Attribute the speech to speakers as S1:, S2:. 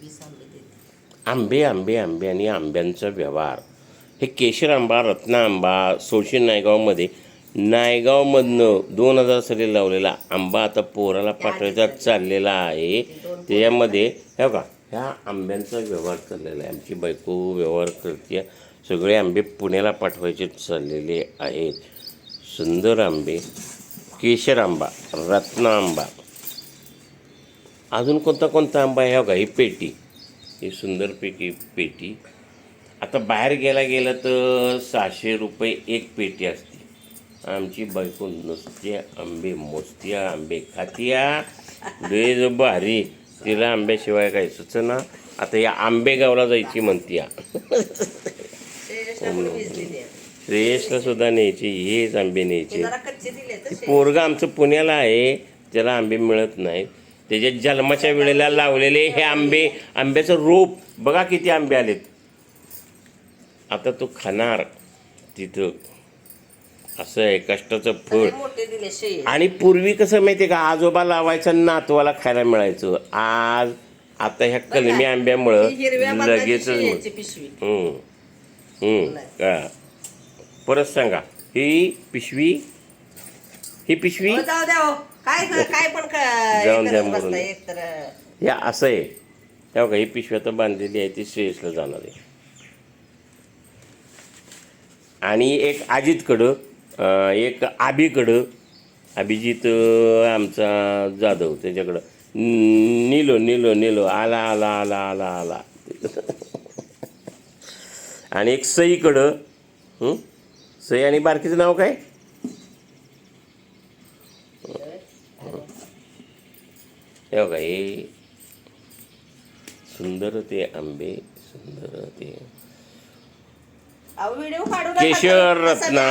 S1: वीस आंबे देते
S2: आंबे आंबे आंबे आणि आंब्यांचा व्यवहार. हे केशर आंबा रत्ना आंबा सोळशे नायगावमध्ये नायगावमधनं दोन हजार साली लावलेला आंबा आता पोराला पाठवायचा चाललेला आहे. त्याच्यामध्ये हे का ह्या आंब्यांचा व्यवहार चाललेला आहे. आमची बायको व्यवहार करते. सगळे आंबे पुण्याला पाठवायचे चाललेले आहेत. सुंदर आंबे केशर आंबा रत्ना आंबा अजून कोणता कोणता आंबा आहे? बघा ही पेटी. ही सुंदरपैकी पेटी. आता बाहेर गेला गेलं तर सहाशे रुपये एक पेटी असते. आमची बायको नुसते आंबे मोजत्या आंबे खातिया. लय भारी. तिला आंब्याशिवाय काय सुचना आता या आंबेगावला जायची म्हणतीया.
S1: श्रेयसला
S2: सुद्धा न्यायची. हेच आंबे न्यायचे. पोरगा आमचं पुण्याला आहे. त्याला आंबे मिळत नाहीत. त्याच्या जन्माच्या वेळेला लावलेले हे आंबे आंब्याचं रोप. बघा किती आंबे आलेत. आता तो खाणार तिथं. असं आहे कष्टाचं फळ. आणि पूर्वी कसं माहिती का आजोबा लावायचं नातवाला खायला मिळायचं. आज आता ह्या कलमी आंब्यामुळं. का? परत सांगा ही पिशवी ही पिशवी?
S1: हो, जाऊ द्या हो. काय काय पण
S2: जाऊन द्या
S1: करत
S2: मरून. या असं आहे. तेव्हा का ही पिशवी आता बांधलेली आहे ती श्रेयसला जाणार आहे. आणि एक अजितकडं अं, एक आबीकडं अभिजित अं, आमचा जाधव त्याच्याकडं. न- निलो निलो निलो. आला आला आला आला आला. आणि एक सईकडं हं? सई आणि बारकीचं नाव काय? हे बघा हे सुंदर ते आंबे सुंदर ते केशर रत्ना.